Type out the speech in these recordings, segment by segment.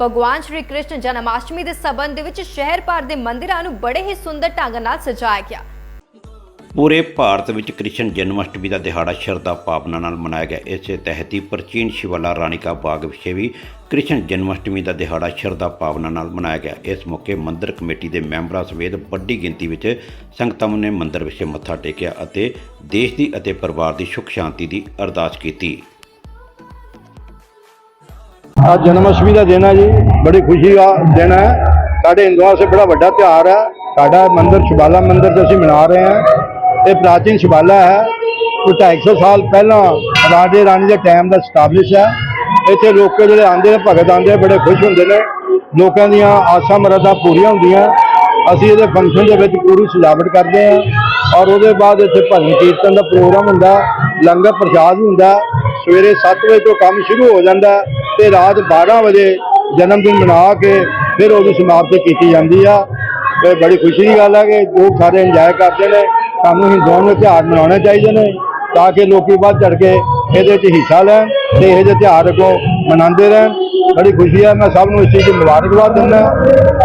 ਭਗਵਾਨ ਸ਼੍ਰੀ ਕ੍ਰਿਸ਼ਨ ਜਨਮਾਸ਼ਟਮੀ ਦੇ ਸਬੰਧ ਦੇ ਵਿੱਚ ਸ਼ਹਿਰ ਭਰ ਦੇ ਮੰਦਿਰਾਂ ਨੂੰ ਬੜੇ ਹੀ ਸੁੰਦਰ ਢੰਗ ਨਾਲ ਸਜਾਇਆ ਗਿਆ। ਪੂਰੇ ਭਾਰਤ ਵਿੱਚ ਕ੍ਰਿਸ਼ਨ ਜਨਮਸ਼ਟਮੀ ਦਾ ਦਿਹਾੜਾ ਸ਼ਰਧਾ ਭਾਵਨਾ ਨਾਲ ਮਨਾਇਆ ਗਿਆ। ਇਸੇ ਤਹਿਤ ਹੀ ਪ੍ਰਾਚੀਨ ਸ਼ਿਵਾਲਾ ਰਾਣੀਕਾ ਬਾਗ ਵਿਖੇ ਵੀ ਕ੍ਰਿਸ਼ਨ ਜਨਮਸ਼ਟਮੀ ਦਾ ਦਿਹਾੜਾ ਸ਼ਰਧਾ ਭਾਵਨਾ ਨਾਲ ਮਨਾਇਆ ਗਿਆ। ਇਸ ਮੌਕੇ ਮੰਦਰ ਕਮੇਟੀ ਦੇ ਮੈਂਬਰਾਂ ਸਮੇਤ ਵੱਡੀ ਗਿਣਤੀ ਵਿੱਚ ਸੰਗਤਾਂ ਨੇ ਮੰਦਰ ਵਿਖੇ ਮੱਥਾ ਟੇਕਿਆ ਅਤੇ ਦੇਸ਼ ਦੀ ਅਤੇ ਪਰਿਵਾਰ ਦੀ ਸੁਖ ਸ਼ਾਂਤੀ ਦੀ ਅਰਦਾਸ ਕੀਤੀ। ਅੱਜ ਜਨਮ ਅਸ਼ਟਮੀ ਦਾ ਦਿਨ ਹੈ ਜੀ, ਬੜੀ ਖੁਸ਼ੀ ਦਾ ਦਿਨ ਹੈ। ਸਾਡੇ ਹਿੰਦੂਆਂ ਵਾਸਤੇ ਬੜਾ ਵੱਡਾ ਤਿਉਹਾਰ ਹੈ। ਸਾਡਾ ਮੰਦਿਰ ਸ਼ਿਵਾਲਾ ਮੰਦਿਰ ਤੇ ਅਸੀਂ ਮਨਾ ਰਹੇ ਹਾਂ। ਇਹ ਪ੍ਰਾਚੀਨ ਸ਼ਿਵਾਲਾ ਹੈ। ਕੋਈ 250 ਸਾਲ ਪਹਿਲਾਂ ਰਾਜੇ ਰਾਣੀ ਦੇ ਟਾਈਮ ਦਾ ਸਟੈਬਲਿਸ਼ ਹੈ। ਇੱਥੇ ਲੋਕ ਜਿਹੜੇ ਆਉਂਦੇ ਨੇ, ਭਗਤ ਆਉਂਦੇ ਬੜੇ ਖੁਸ਼ ਹੁੰਦੇ ਨੇ। ਲੋਕਾਂ ਦੀਆਂ ਆਸਾਂ ਮਰਾਦਾਂ ਪੂਰੀਆਂ ਹੁੰਦੀਆਂ। ਅਸੀਂ ਇਹਦੇ ਫੰਕਸ਼ਨ ਦੇ ਵਿੱਚ ਪੂਰੀ ਸਜਾਵਟ ਕਰਦੇ ਹਾਂ। ਔਰ ਉਹਦੇ ਬਾਅਦ ਇੱਥੇ ਭਜਨ ਕੀਰਤਨ ਦਾ ਪ੍ਰੋਗਰਾਮ ਹੁੰਦਾ। ਲੰਗਰ ਪ੍ਰਸ਼ਾਦ ਹੁੰਦਾ। ਸਵੇਰੇ 7 ਵਜੇ ਤੋਂ ਕੰਮ ਸ਼ੁਰੂ ਹੋ ਜਾਂਦਾ। ਤੇ ਰਾਤ 12 ਵਜੇ ਜਨਮ ਦਿਨ ਮਨਾ ਕੇ ਫਿਰ ਉਹਦੀ ਸਮਾਪਤੀ ਕੀਤੀ ਜਾਂਦੀ ਆ। ਤੇ ਬੜੀ ਖੁਸ਼ੀ ਦੀ ਗੱਲ ਹੈ ਕਿ ਲੋਕ ਸਾਰੇ ਇੰਜੋਏ ਕਰਦੇ ਨੇ। ਸਾਨੂੰ ਹਿੰਦੂਆਂ ਨੂੰ ਤਿਉਹਾਰ ਮਨਾਉਣੇ ਚਾਹੀਦੇ ਨੇ ਤਾਂ ਕਿ ਲੋਕੀ ਵੱਧ ਚੜ ਕੇ ਇਹਦੇ 'ਚ ਹਿੱਸਾ ਲੈਣ ਤੇ ਇਹ ਜਿਹੇ ਤਿਉਹਾਰ ਅੱਗੋਂ ਮਨਾਉਂਦੇ ਰਹਿਣ। ਬੜੀ ਖੁਸ਼ੀ ਆ। ਮੈਂ ਸਭ ਨੂੰ ਇਸ ਚੀਜ਼ ਦੀ ਮੁਬਾਰਕਬਾਦ ਦਿੰਦਾ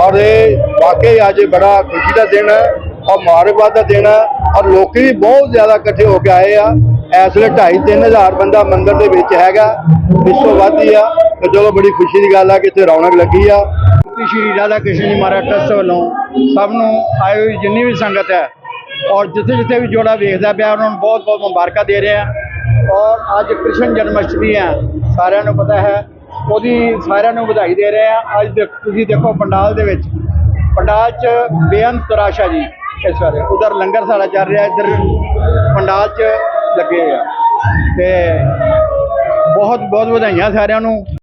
ਔਰ ਇਹ ਵਾਕਈ ਅੱਜ ਬੜਾ ਖੁਸ਼ੀ ਦਾ ਦਿਨ ਹੈ। ਔਰ ਮੁਬਾਰਕਬਾਦ ਦਾ ਦਿਨ ਹੈ। ਔਰ ਲੋਕੀ ਵੀ ਬਹੁਤ ਜ਼ਿਆਦਾ ਇਕੱਠੇ ਹੋ ਕੇ ਆਏ ਆ। ਇਸ ਵੇਲੇ 2.5 ਹਜ਼ਾਰ ਬੰਦਾ ਮੰਦਿਰ ਦੇ ਵਿੱਚ ਹੈਗਾ। ਇਸ ਤੋਂ ਵੱਧ ਹੀ ਆ। ਤੇ ਚਲੋ ਬੜੀ ਖੁਸ਼ੀ ਦੀ ਗੱਲ ਆ ਕਿ ਇੱਥੇ ਰੌਣਕ ਲੱਗੀ ਆ। ਸ਼੍ਰੀ ਰਾਧਾ ਕ੍ਰਿਸ਼ਨ ਜੀ ਮਹਾਰਾਜ ਟਰਸਟ ਵੱਲੋਂ ਸਭ ਨੂੰ ਆਏ ਹੋਈ ਜਿੰਨੀ ਵੀ ਸੰਗਤ ਹੈ ਔਰ ਜਿੱਥੇ ਜਿੱਥੇ ਵੀ ਜੋੜਾ ਵੇਖਦਾ ਪਿਆ, ਉਹਨਾਂ ਨੂੰ ਬਹੁਤ ਬਹੁਤ ਮੁਬਾਰਕਾਂ ਦੇ ਰਹੇ। ਆ ਔਰ ਅੱਜ ਕ੍ਰਿਸ਼ਨ ਜਨਮ ਅਸ਼ਟਮੀ ਹੈ, ਸਾਰਿਆਂ ਨੂੰ ਪਤਾ ਹੈ। ਉਹਦੀ ਸਾਰਿਆਂ ਨੂੰ ਵਧਾਈ ਦੇ ਰਹੇ ਆ। ਅੱਜ ਦੇ- ਤੁਸੀਂ ਦੇਖੋ ਪੰਡਾਲ ਦੇ ਵਿੱਚ। ਪੰਡਾਲ 'ਚ ਬੇਅੰਤ ਤਰਾਸ਼ਾ ਜੀ ਇਸ ਵਾਰੇ ਉਧਰ ਲੰਗਰ ਸਾਡਾ ਚੱਲ ਰਿਹਾ, ਇੱਧਰ ਪੰਡਾਲ 'ਚ ਲੱਗੇ ਆ। ਤੇ ਬਹੁਤ ਬਹੁਤ ਵਧਾਈਆਂ ਸਾਰਿਆਂ ਨੂੰ।